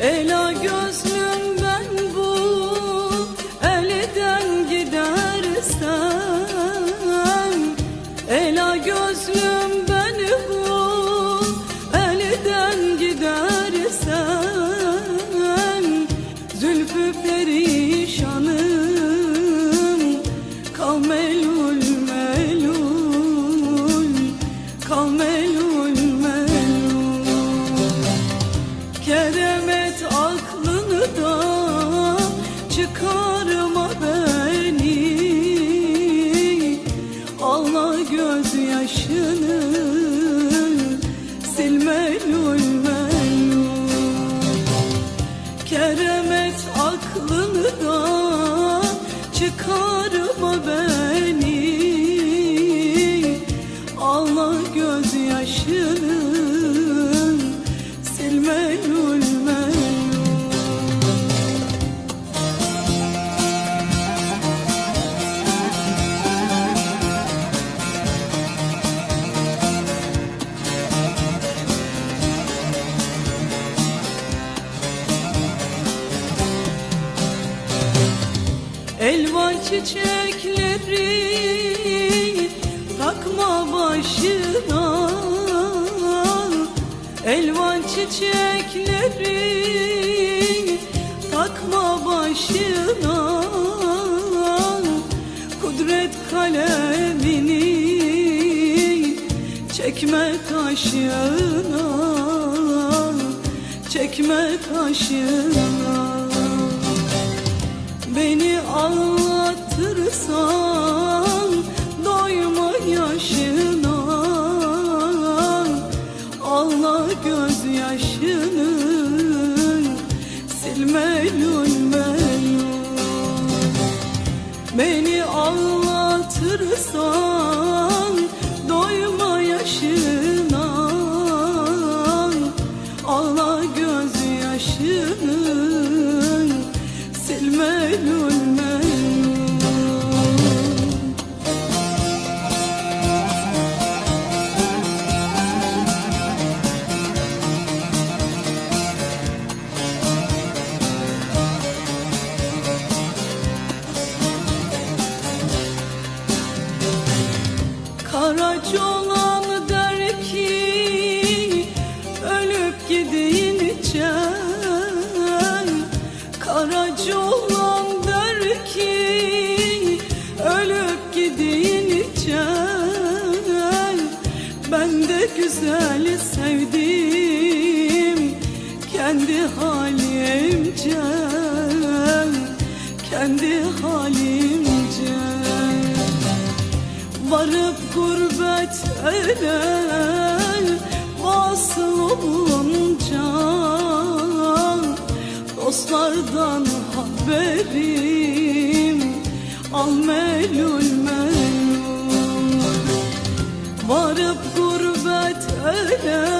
Ela gözlüm ben Keremet aklını da çıkarma beni. Ağla gözyaşını silme lul melul Keremet aklını da çıkarma beni Elvan çiçekleri takma başına. Elvan çiçekleri takma başına. Kudret kalemini çekme taşına. Çekme taşına Beni ağlatırsan doyma yaşına. Ağla gözyaşını silme lul melul Beni ağlatırsan doyma yaşına Karaca olan der ki ölüp gidince Karaca olan der ki ölüp gidince Ben de güzel sevdim kendi halimce. Kendi gurbet ele vasıl olunca Dostlardan haberim al melul melul. Varıp gurbet ele